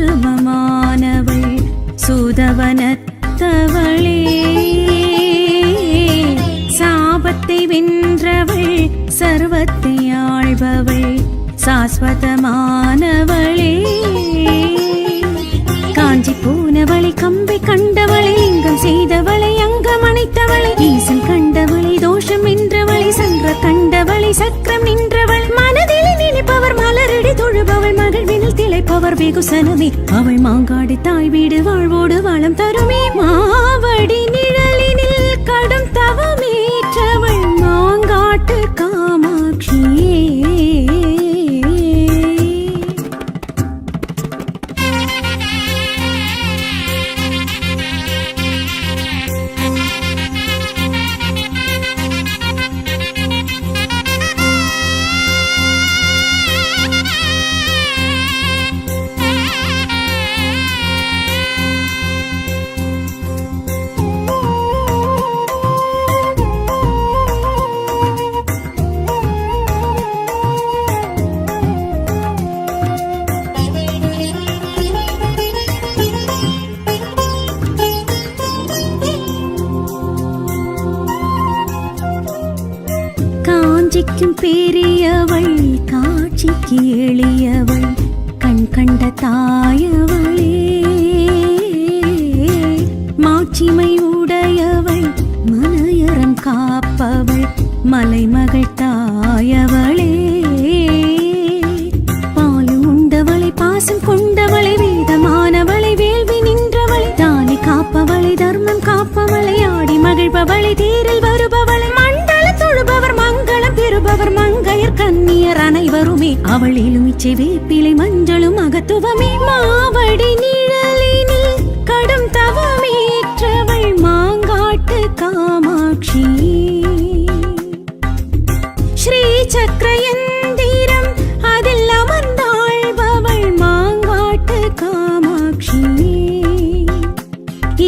சூட்சுமமானவள் சுதவனத்தவளே. சாபத்தை வென்றவள் சர்வத்தை ஆழ்பவள் சாஸ்வதமான திளைப்பவர் வெகுசனமே அவள் மாங்காடு தாய் வீடு வாழ்வோடு வளம் தருமே. மாவடி நிழலினில் கடும் காஞ்சிக்கும் பெரியவள் காட்சிக்கு எளியவள் கண் கண்ட தாயவளே. மாட்சிமை உடையவள் மனையறம் காப்பவள் மலைமகள் தாயவளே. அனைவருமே அவள் எலுமிச்சை வேப்பிலை மஞ்சளும் அகத்துவமே. மாவடி நிழலினி கடும் தவமேற்றவள் மாங்காட்டு காமாட்சி. ஸ்ரீ சக்கரயந்திரம் அதில் அமர்ந்தாழ்பவள் மாங்காட்டு காமாட்சி.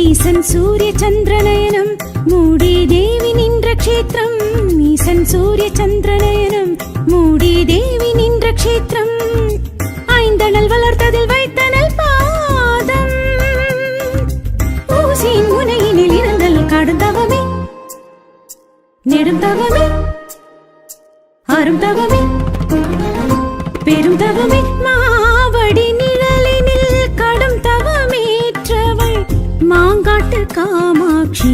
ஈசன் சூரிய சந்திரநயனம் மூடி தேவி நின்ற கஷேத்திரம். அரசன் சூரிய சந்திரநயனம் மூடி தேவி நின்ற கஷேத்திரம். ஐந்தனல் வளர்த்ததில் வைத்தனல் பாதம் ஊசியின் முனையினில் இருந்தல் கடுந்தவமே நெடுந்தவமே அருந்தவமே பெரும் தவமே. மாவடி நிழலினில் கடும் தவமேற்றவள். மாங்காட்டு காமாட்சி